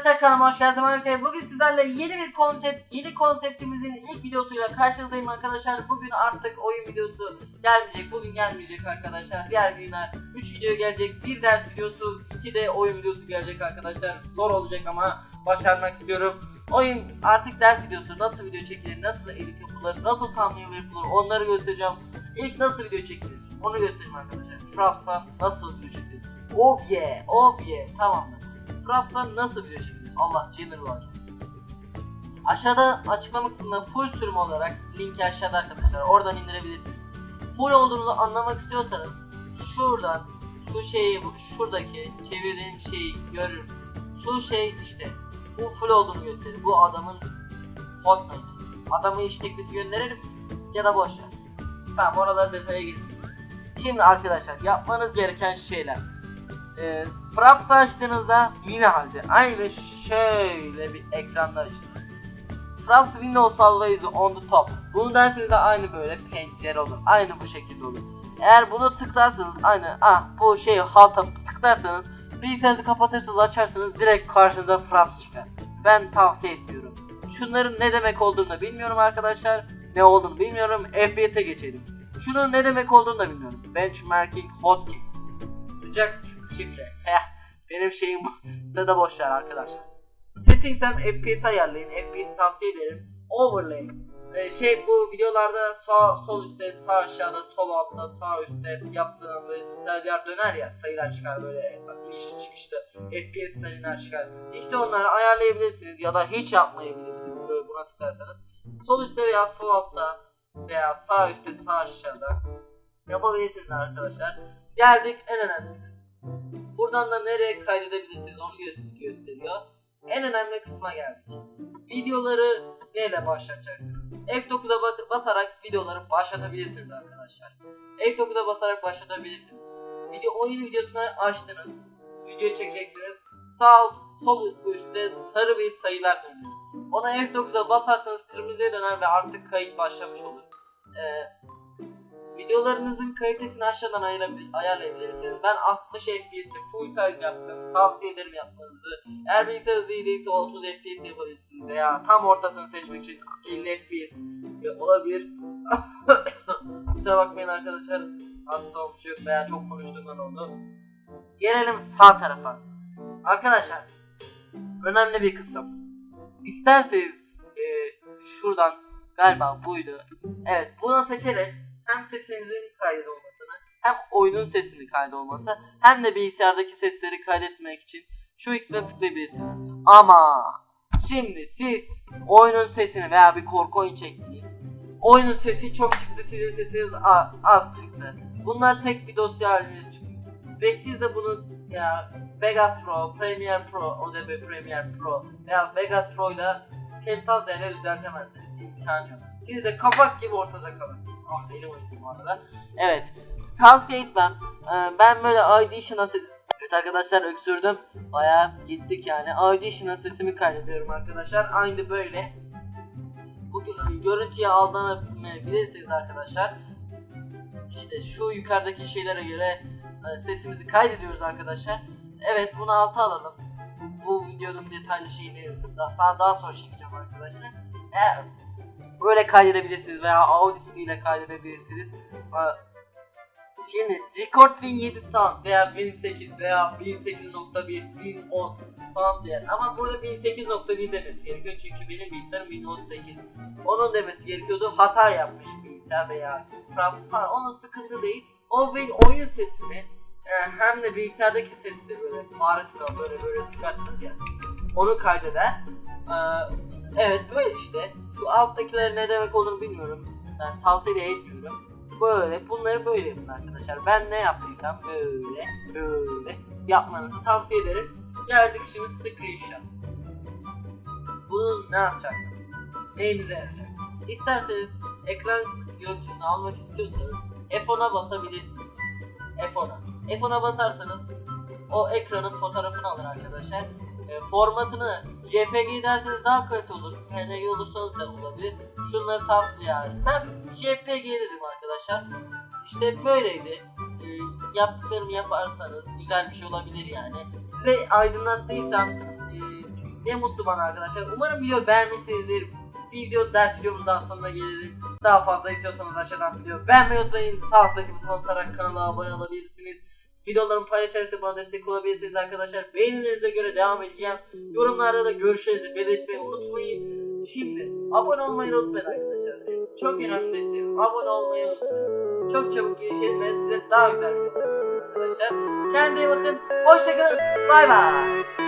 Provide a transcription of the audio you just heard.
arkadaşlar kanalıma hoş geldiniz arkadaşlar. Bugün sizlerle yeni bir konsept, yeni konseptimizin ilk videosuyla karşınızdayım arkadaşlar. Bugün artık oyun videosu gelmeyecek. Bugün gelmeyecek arkadaşlar. Diğer günler 3 video gelecek. Bir ders videosu, 2 de oyun videosu gelecek arkadaşlar. Zor olacak ama başarmak istiyorum. Oyun artık ders videosu. Nasıl video çekilir, nasıl edit yapılır, nasıl thumbnail yapılır onları göstereceğim. İlk nasıl video çekilir onu göstereyim arkadaşlar. Fraps'a nasıl video çekilir? Oh yeah, oh yeah. Tamamdır. Fraps'a nasıl video çekilir? Allah Cemil var. Aşağıda açıklama kısmında full sürüm olarak linki aşağıda arkadaşlar. Oradan indirebilirsiniz. Full olduğunuzu anlamak istiyorsanız şuradan şu şeyi şuradaki çevirdiğim şeyi görür. Şu şey işte bu full olduğunu gösterir. Bu adamın Fortnite. Adamı iş teklifi gönderelim ya da boş ver. Tamam oralar detaya girdim. Şimdi arkadaşlar yapmanız gereken şeyler. E, Fraps açtığınızda mini halde aynı şöyle bir ekranlar için. Fraps Windows always on the top. Bunu derseniz de aynı böyle pencere olur. Aynı bu şekilde olur. Eğer bunu tıklarsanız aynı ah bu şeyi halta tıklarsanız bilgisayarınızı kapatırsınız açarsınız direkt karşınıza Fraps çıkar. Ben tavsiye etmiyorum. Şunların ne demek olduğunu bilmiyorum arkadaşlar. Ne olduğunu bilmiyorum. FPS'e geçelim. Şunun ne demek olduğunu da bilmiyorum. Benchmarking hotkey. Sıcak şifre. Heh. Benim şeyim da da boş arkadaşlar. Settings'ten FPS ayarlayın. FPS tavsiye ederim. Overlay. Ee, şey bu videolarda sağ sol üstte, sağ aşağıda, sol altta, sağ üstte yaptığım böyle sayılar döner ya, sayılar çıkar böyle bak inişli çıkışlı FPS sayılar çıkar. İşte onları ayarlayabilirsiniz ya da hiç yapmayabilirsiniz böyle buna tıklarsanız. Sol üstte veya sol altta veya sağ üstte, sağ aşağıda yapabilirsiniz arkadaşlar. Geldik en önemli. Buradan da nereye kaydedebilirsiniz onu gö- gösteriyor. En önemli kısma geldik. Videoları neyle başlatacaksınız? F9'a bak- basarak videoları başlatabilirsiniz arkadaşlar. F9'a basarak başlatabilirsiniz. Video oyun videosunu açtınız. Video çekeceksiniz. Sağ sol üstte sarı bir sayılar dönüyor. Ona F9'a basarsanız kırmızıya döner ve artık kayıt başlamış olur. Ee, videolarınızın kalitesini aşağıdan ayarlayabilirsiniz. Ben 60 FPS'te full size yaptım. Tavsiye ederim yapmanızı. Eğer bilgisayarınız iyi değilse 30 FPS yapabilirsiniz veya tam ortasını seçmek için 50 FPS olabilir. Kusura bakmayın arkadaşlar. Hasta olmuşum veya çok konuştuğumdan oldu. Gelelim sağ tarafa. Arkadaşlar önemli bir kısım. İsterseniz e, şuradan galiba buydu. Evet bunu seçerek hem sesinizin kaydolmasını hem oyunun sesini kaydolması hem de bilgisayardaki sesleri kaydetmek için şu ikisine tıklayabilirsiniz. Ama şimdi siz oyunun sesini veya bir korku oyun çektiniz. Oyunun sesi çok çıktı, sizin sesiniz az çıktı. Bunlar tek bir dosya halinde çıkıyor. Ve siz de bunu ya Vegas Pro, Premiere Pro, ODB Premiere Pro veya Vegas Pro ile Camtasia ile düzeltemezsiniz. İmkanı yok. Siz de kapak gibi ortada kalırsınız. Ah benim oyunum bu arada. Evet. Tavsiye etmem. Ee, ben böyle Audition'a. Evet arkadaşlar öksürdüm. Bayağı gittik yani. Audition'a sesimi kaydediyorum arkadaşlar. Aynı böyle. Bu gö- görüntüye aldanabilirsiniz arkadaşlar. İşte şu yukarıdaki şeylere göre e, sesimizi kaydediyoruz arkadaşlar. Evet bunu alta alalım. Bu videonun detaylı şeyini daha, daha sonra çekeceğim arkadaşlar. Eğer böyle kaydedebilirsiniz veya Audacity ile kaydedebilirsiniz. Şimdi Record Win 7 sound veya Win 8 veya Win 8.1, Win 10 sound diye. Ama burada Win 8.1 demesi gerekiyor çünkü benim bilgisayarım Windows 8. Onun demesi gerekiyordu. Hata yapmış bilgisayar veya Fraps falan. Onun sıkıntı değil. O Win oyun sesini e, hem de bilgisayardaki sesleri böyle bağırtıda böyle böyle tıkarsınız ya. Onu kaydeder. Ee, evet böyle işte. Şu alttakilerin ne demek olduğunu bilmiyorum. Ben tavsiye etmiyorum. Böyle bunları böyle yapın arkadaşlar. Ben ne yaptıysam böyle böyle yapmanızı tavsiye ederim. Geldik şimdi screenshot. Bunu ne yapacaksınız? Neyinize yarayacak? İsterseniz ekran görüntüsünü almak istiyorsanız F10'a basabilirsiniz. F10'a. F10'a basarsanız o ekranın fotoğrafını alır arkadaşlar. E, formatını JPG derseniz daha kötü olur. PNG olursanız da olabilir. Şunları tam yani. Ben JPG dedim arkadaşlar. İşte böyleydi. E, yaptıklarımı yaparsanız güzel bir şey olabilir yani. Size aydınlattıysam e, Ne mutlu bana arkadaşlar. Umarım video beğenmişsinizdir. Video ders videomuzdan sonuna gelelim. Daha fazla istiyorsanız aşağıdan video beğenmeyi unutmayın. Sağ alttaki butona basarak kanala abone olabilirsiniz. Videolarımı paylaşarak bana destek olabilirsiniz arkadaşlar. Beğenilerinize göre devam edeceğim. Yorumlarda da görüşlerinizi belirtmeyi unutmayın. Şimdi abone olmayı unutmayın arkadaşlar. Çok önemli desteğim. Abone olmayı unutmayın. Çok çabuk gelişelim ve size daha güzel videolar arkadaşlar. Kendinize bakın. Hoşçakalın. Bay bay.